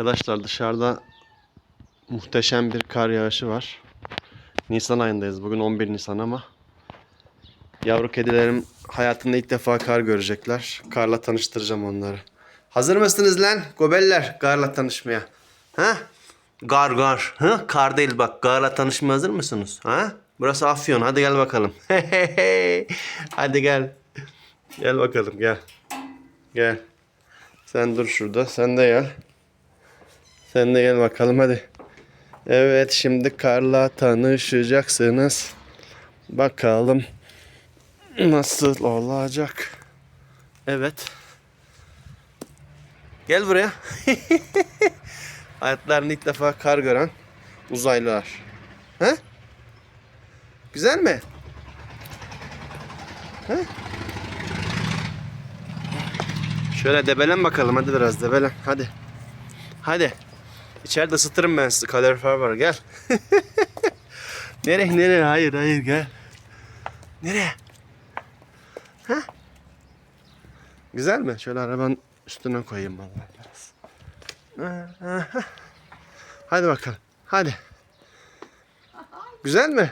Arkadaşlar dışarıda muhteşem bir kar yağışı var. Nisan ayındayız. Bugün 11 Nisan ama yavru kedilerim hayatında ilk defa kar görecekler. Karla tanıştıracağım onları. Hazır mısınız lan gobeller karla tanışmaya? Ha? Gar gar. Ha? Kar değil bak. Karla tanışmaya hazır mısınız? Ha? Burası Afyon. Hadi gel bakalım. Hadi gel. Gel bakalım gel. Gel. Sen dur şurada. Sen de gel. Sen de gel bakalım hadi. Evet şimdi karla tanışacaksınız. Bakalım nasıl olacak. Evet. Gel buraya. Hayatlarında ilk defa kar gören uzaylılar. He? Güzel mi? He? Şöyle debelen bakalım hadi biraz debelen hadi. Hadi. İçeride ısıtırım ben sizi. Kalorifer var gel. nereye nereye? Hayır hayır gel. Nereye? Ha? Güzel mi? Şöyle arabanın üstüne koyayım vallahi biraz. Aha. Hadi bakalım. Hadi. Güzel mi?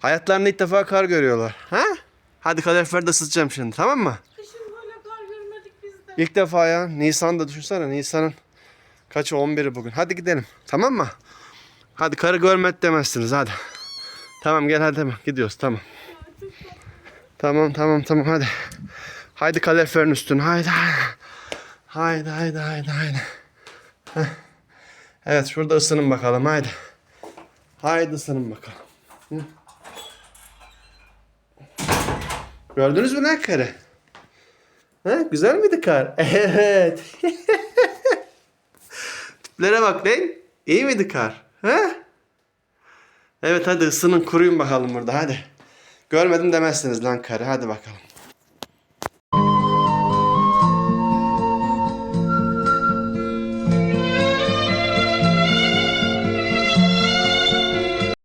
Hayatlarında ilk defa kar görüyorlar. Ha? Hadi kaloriferde ısıtacağım şimdi tamam mı? Kışın böyle kar görmedik biz de. İlk defa ya. Nisan'da düşünsene. Nisan'ın kaçı 11'i bugün. Hadi gidelim. Tamam mı? Hadi karı görmet demezsiniz hadi. Tamam gel hadi hemen gidiyoruz tamam. Tamam tamam tamam hadi. Haydi kaloriferin üstüne haydi. Haydi haydi haydi haydi. Heh. Evet şurada ısının bakalım haydi. Haydi ısının bakalım. Hı. Gördünüz mü lan karı? Ha, güzel miydi kar? Evet. Tiplere bak lan. İyi miydi kar? Ha? Evet hadi ısının kuruyun bakalım burada hadi. Görmedim demezsiniz lan karı. Hadi bakalım.